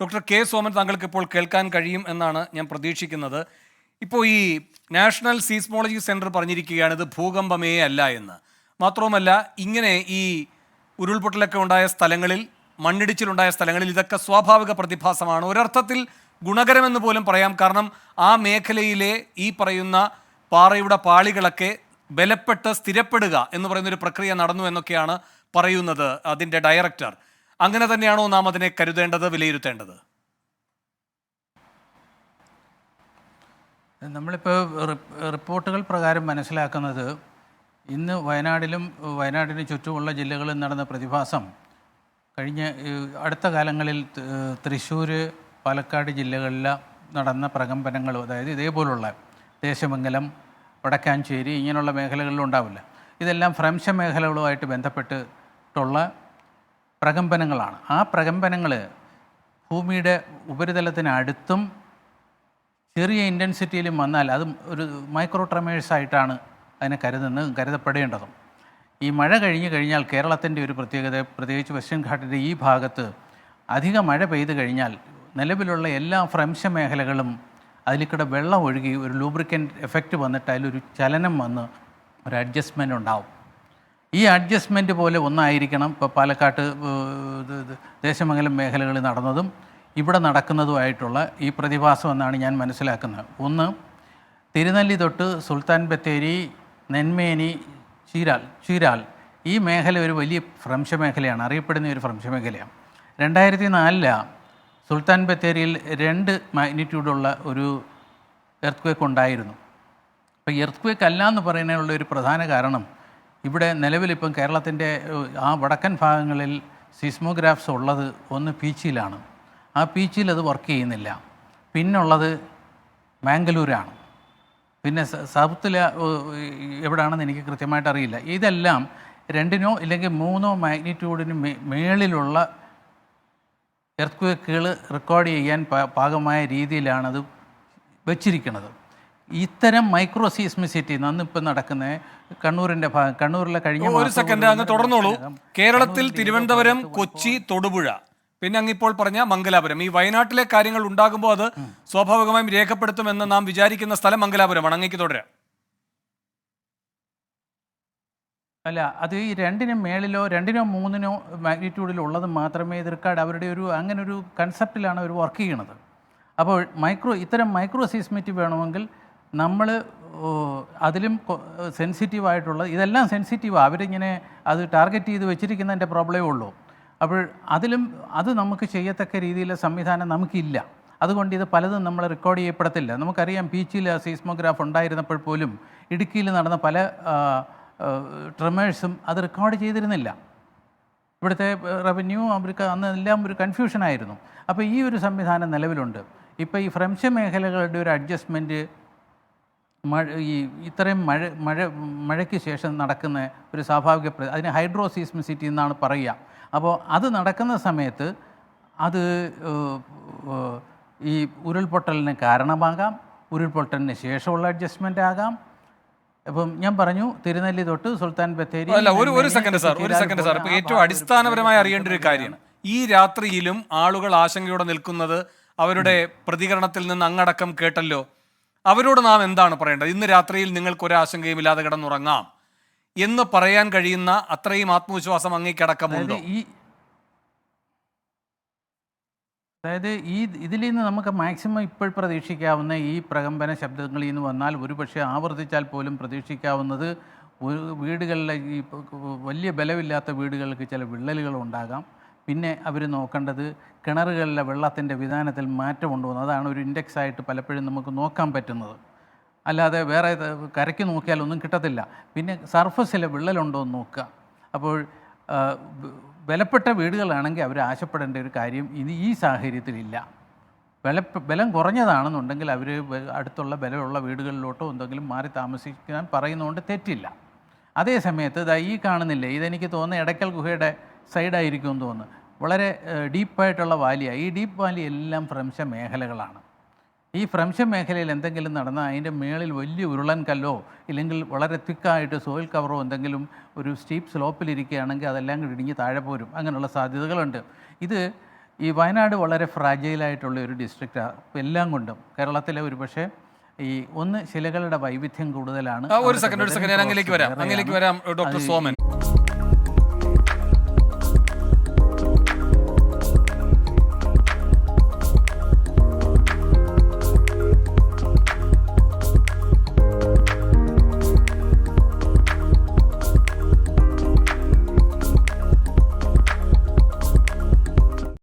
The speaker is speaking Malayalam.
ഡോക്ടർ കെ സോമൻ താങ്കൾക്ക് ഇപ്പോൾ കേൾക്കാൻ കഴിയും എന്നാണ് ഞാൻ പ്രതീക്ഷിക്കുന്നത്. ഇപ്പോൾ ഈ നാഷണൽ സീസ്മോളജി സെന്റർ പറഞ്ഞിരിക്കുകയാണ് ഇത് ഭൂകമ്പമേ അല്ല എന്ന്. മാത്രവുമല്ല ഇങ്ങനെ ഈ ഉരുൾപൊട്ടലൊക്കെ ഉണ്ടായ സ്ഥലങ്ങളിൽ മണ്ണിടിച്ചിലുണ്ടായ സ്ഥലങ്ങളിൽ ഇതൊക്കെ സ്വാഭാവിക പ്രതിഭാസമാണ്. ഒരർത്ഥത്തിൽ ഗുണകരമെന്ന് പോലും പറയാം. കാരണം ആ മേഖലയിലെ ഈ പറയുന്ന പാറയുടെ പാളികളൊക്കെ ബലപ്പെട്ട് സ്ഥിരപ്പെടുക എന്ന് പറയുന്ന ഒരു പ്രക്രിയ നടന്നു എന്നൊക്കെയാണ് പറയുന്നത് അതിന്റെ ഡയറക്ടർ. അങ്ങനെ തന്നെയാണോ നാം അതിനെ കരുതേണ്ടത് വിലയിരുത്തേണ്ടത്? നമ്മളിപ്പോൾ റിപ്പോർട്ടുകൾ പ്രകാരം മനസ്സിലാക്കുന്നത് ഇന്ന് വയനാടിലും വയനാടിന് ചുറ്റുമുള്ള ജില്ലകളിൽ നടന്ന പ്രതിഭാസം കഴിഞ്ഞ അടുത്ത കാലങ്ങളിൽ തൃശ്ശൂർ പാലക്കാട് ജില്ലകളിൽ നടന്ന പ്രകമ്പനങ്ങൾ അതായത് ഇതേപോലുള്ള ദേശമംഗലം വടക്കാഞ്ചേരി ഇങ്ങനെയുള്ള മേഖലകളിലും ഉണ്ടാവില്ല. ഇതെല്ലാം ഫ്രംശ മേഖലകളുമായിട്ട് ബന്ധപ്പെട്ടിട്ടുള്ള പ്രകമ്പനങ്ങളാണ്. ആ പ്രകമ്പനങ്ങൾ ഭൂമിയുടെ ഉപരിതലത്തിനടുത്തും ചെറിയ ഇന്റൻസിറ്റിയിലും വന്നാൽ അത് ഒരു മൈക്രോ ആയിട്ടാണ് അതിനെ കരുതുന്നത് കരുതപ്പെടേണ്ടതും. ഈ മഴ കഴിഞ്ഞ് കഴിഞ്ഞാൽ കേരളത്തിന്റെ ഒരു പ്രത്യേകത പ്രത്യേകിച്ച് വെസ്റ്റേൺ ഘാട്ടിന്റെ ഈ ഭാഗത്ത് അധിക മഴ പെയ്തു കഴിഞ്ഞാൽ നിലവിലുള്ള എല്ലാ ഫ്രംശ മേഖലകളും അതിലേക്കൂടെ വെള്ളം ഒഴുകി ഒരു ലൂബ്രിക്കന്റ് എഫക്റ്റ് വന്നിട്ട് അതിലൊരു ചലനം വന്ന് ഒരു അഡ്ജസ്റ്റ്മെന്റ് ഉണ്ടാവും. ഈ അഡ്ജസ്റ്റ്മെന്റ് പോലെ ഒന്നായിരിക്കണം ഇപ്പോൾ പാലക്കാട്ട് ദേശമംഗലം മേഖലകളിൽ നടന്നതും ഇവിടെ നടക്കുന്നതുമായിട്ടുള്ള ഈ പ്രതിഭാസം എന്നാണ് ഞാൻ മനസ്സിലാക്കുന്നത്. ഒന്ന് തിരുനെല്ലി തൊട്ട് സുൽത്താൻ ബത്തേരി നെന്മേനി ചീരാൽ ചീരാൽ ഈ മേഖല ഒരു വലിയ ഭ്രംശ മേഖലയാണ് അറിയപ്പെടുന്ന ഒരു ഭ്രംശ മേഖലയാണ്. രണ്ടായിരത്തി നാലിൽ സുൽത്താൻ ബത്തേരിയിൽ രണ്ട് മാഗ്നിറ്റ്യൂഡുള്ള ഒരു എർത്ത് ക്വേക്ക് ഉണ്ടായിരുന്നു. അപ്പോൾ എർത്ത് ക്വേക്ക് അല്ല എന്ന് പറയുന്നതിനുള്ള ഒരു പ്രധാന കാരണം ഇവിടെ നിലവിലിപ്പം കേരളത്തിന്റെ ആ വടക്കൻ ഭാഗങ്ങളിൽ സിസ്മോഗ്രാഫ്സ് ഉള്ളത് ഒന്ന് പീച്ചിയിലാണ്. ആ പീച്ചിയിൽ അത് വർക്ക് ചെയ്യുന്നില്ല. പിന്നുള്ളത് മാംഗലൂരാണ്. പിന്നെ സൗത്തിൽ എവിടെയാണെന്ന് എനിക്ക് കൃത്യമായിട്ട് അറിയില്ല. ഇതെല്ലാം രണ്ടിനോ ഇല്ലെങ്കിൽ മൂന്നോ മാഗ്നിറ്റ്യൂഡിന് മേളിലുള്ള എർത്ത് ക്വേക്കുകൾ റെക്കോർഡ് ചെയ്യാൻ പാകമായ രീതിയിലാണത് വെച്ചിരിക്കുന്നത് ഇത്തരം മൈക്രോ സീസ്മിസിറ്റി നന്നിപ്പോൾ നടക്കുന്ന കണ്ണൂരിന്റെ ഭാഗം കണ്ണൂരിലെ കഴിഞ്ഞ ഒരു സെക്കൻഡ് അങ്ങ് തുടർന്നോളൂ. കേരളത്തിൽ തിരുവനന്തപുരം കൊച്ചി തൊടുപുഴ. പിന്നെ അങ്ങിപ്പോൾ പറഞ്ഞ മംഗലാപുരം. ഈ വയനാട്ടിലെ കാര്യങ്ങൾ ഉണ്ടാകുമ്പോൾ അത് സ്വാഭാവികമായും രേഖപ്പെടുത്തുമെന്ന് നാം വിചാരിക്കുന്ന സ്ഥലം മംഗലാപുരമാണ്. അങ്ങേക്ക് തുടരാം. അല്ല അത് ഈ രണ്ടിനും മേളിലോ രണ്ടിനോ മൂന്നിനോ മാഗ്നിറ്റ്യൂഡിലോ ഉള്ളത് മാത്രമേ ഇതിർക്കാട് അവരുടെ ഒരു അങ്ങനെ ഒരു കൺസെപ്റ്റിലാണ് അവർ വർക്ക് ചെയ്യണത്. അപ്പോൾ മൈക്രോ ഇത്തരം മൈക്രോ സീസ്മിറ്റി വേണമെങ്കിൽ നമ്മൾ അതിലും സെൻസിറ്റീവ് ആയിട്ടുള്ള ഇതെല്ലാം സെൻസിറ്റീവാണ് അവരിങ്ങനെ അത് ടാർഗറ്റ് ചെയ്ത് വെച്ചിരിക്കുന്നതിന്റെ പ്രോബ്ലമേ ഉള്ളൂ. അപ്പോൾ അതിലും അത് നമുക്ക് ചെയ്യത്തക്ക രീതിയിലെ സംവിധാനം നമുക്കില്ല. അതുകൊണ്ട് ഇത് പലതും നമ്മൾ റെക്കോർഡ് ചെയ്യപ്പെടത്തില്ല. നമുക്കറിയാം പീച്ചിൽ സീസ്മോഗ്രാഫ് ഉണ്ടായിരുന്നപ്പോൾ പോലും ഇടുക്കിയിൽ നടന്ന പല ട്രമേഴ്സും അത് റെക്കോർഡ് ചെയ്തിരുന്നില്ല. ഇവിടുത്തെ റവന്യൂ അവർക്ക് അന്ന് എല്ലാം ഒരു കൺഫ്യൂഷനായിരുന്നു അപ്പോൾ ഈ ഒരു സംവിധാനം നിലവിലുണ്ട്. ഇപ്പോൾ ഈ ഫ്രംശ മേഖലകളുടെ ഒരു അഡ്ജസ്റ്റ്മെന്റ് മഴ ഈ ഇത്രയും മഴ മഴ മഴയ്ക്ക് ശേഷം നടക്കുന്ന ഒരു സ്വാഭാവിക അതിന് ഹൈഡ്രോസീസ്മിസിറ്റി എന്നാണ് പറയുക. അപ്പോൾ അത് നടക്കുന്ന സമയത്ത് അത് ഈ ഉരുൾപൊട്ടലിന് കാരണമാകാം ഉരുൾപൊട്ടലിന് ശേഷമുള്ള അഡ്ജസ്റ്റ്മെന്റ് ആകാം. അപ്പം ഞാൻ പറഞ്ഞു തിരുനെല്ലി തൊട്ട് സുൽത്താൻ ബത്തേരി അല്ല ഒരു ഒരു സെക്കൻഡ് സാർ ഒരു സെക്കൻഡ് സാർ. ഇപ്പോൾ ഏറ്റവും അടിസ്ഥാനപരമായി അറിയേണ്ട ഒരു കാര്യമാണ് ഈ രാത്രിയിലും ആളുകൾ ആശങ്കയോടെ നിൽക്കുന്നത് അവരുടെ പ്രതികരണത്തിൽ നിന്ന് അങ്ങടക്കം കേട്ടല്ലോ. അവരോട് നാം എന്താണ് പറയേണ്ടത്? ഇന്ന് രാത്രിയിൽ നിങ്ങൾക്കൊരാശങ്കയും ഇല്ലാതെ കിടന്നുറങ്ങാം എന്ന് പറയാൻ കഴിയുന്ന അത്രയും ആത്മവിശ്വാസം അങ്ങേക്കടക്കമുണ്ടോ? ഈ അതായത് ഈ ഇതിൽ നിന്ന് നമുക്ക് മാക്സിമം ഇപ്പോൾ പ്രതീക്ഷിക്കാവുന്ന ഈ പ്രകമ്പന ശബ്ദങ്ങളിൽ നിന്ന് വന്നാൽ ഒരുപക്ഷെ ആവർത്തിച്ചാൽ പോലും പ്രതീക്ഷിക്കാവുന്നത് വീടുകളിലെ ഈ വലിയ ബലമില്ലാത്ത വീടുകൾക്ക് ചില വിള്ളലുകൾ ഉണ്ടാകാം. പിന്നെ അവർ നോക്കേണ്ടത് കിണറുകളിലെ വെള്ളത്തിന്റെ വിധാനത്തിൽ മാറ്റമുണ്ടോ എന്ന് അതാണ് ഒരു ഇൻഡെക്സ് ആയിട്ട് പലപ്പോഴും നമുക്ക് നോക്കാൻ പറ്റുന്നത്. അല്ലാതെ വേറെ കരയ്ക്ക് നോക്കിയാലൊന്നും കിട്ടത്തില്ല. പിന്നെ സർഫസിലെ വിള്ളലുണ്ടോ എന്ന് നോക്കുക. അപ്പോൾ വിലപ്പെട്ട വീടുകളാണെങ്കിൽ അവർ ആശപ്പെടേണ്ട ഒരു കാര്യം ഇനി ഈ സാഹചര്യത്തിലില്ല. ബല ബലം കുറഞ്ഞതാണെന്നുണ്ടെങ്കിൽ അവർ അടുത്തുള്ള ബലമുള്ള വീടുകളിലോട്ടോ എന്തെങ്കിലും മാറി താമസിക്കാൻ പറയുന്നതുകൊണ്ട് തെറ്റില്ല. അതേ സമയത്ത് ഇതാ ഈ കാണുന്നില്ലേ? ഇതെനിക്ക് തോന്നുന്ന എടക്കൽ ഗുഹയുടെ സൈഡായിരിക്കും എന്ന് തോന്നുന്നു. വളരെ ഡീപ്പായിട്ടുള്ള വാലിയാണ് ഈ ഡീപ്പ് വാലി എല്ലാം ഭ്രംശ മേഖലകളാണ്. ഈ ഭ്രംശ മേഖലയിൽ എന്തെങ്കിലും നടന്നാൽ അതിന്റെ മേളിൽ വലിയ ഉരുളൻ കല്ലോ ഇല്ലെങ്കിൽ വളരെ തിക്കായിട്ട് സോയിൽ കവറോ എന്തെങ്കിലും ഒരു സ്റ്റീപ്പ് സ്ലോപ്പിലിരിക്കുകയാണെങ്കിൽ അതെല്ലാം കൂടി ഇടിഞ്ഞ് താഴെ പോരും. അങ്ങനെയുള്ള സാധ്യതകളുണ്ട്. ഇത് ഈ വയനാട് വളരെ ഫ്രാജൈലായിട്ടുള്ള ഒരു ഡിസ്ട്രിക്റ്റാണ് എല്ലാം കൊണ്ടും. കേരളത്തിലെ ഒരു പക്ഷേ ഈ ഒന്ന് ശിലകളുടെ വൈവിധ്യം കൂടുതലാണ്. ഒരു സെക്കൻഡ് ഒരു സെക്കൻഡ് ഞാൻ process വരാം. അങ്ങിലേക്ക് വരാം ഡോക്ടർ സോമൻ.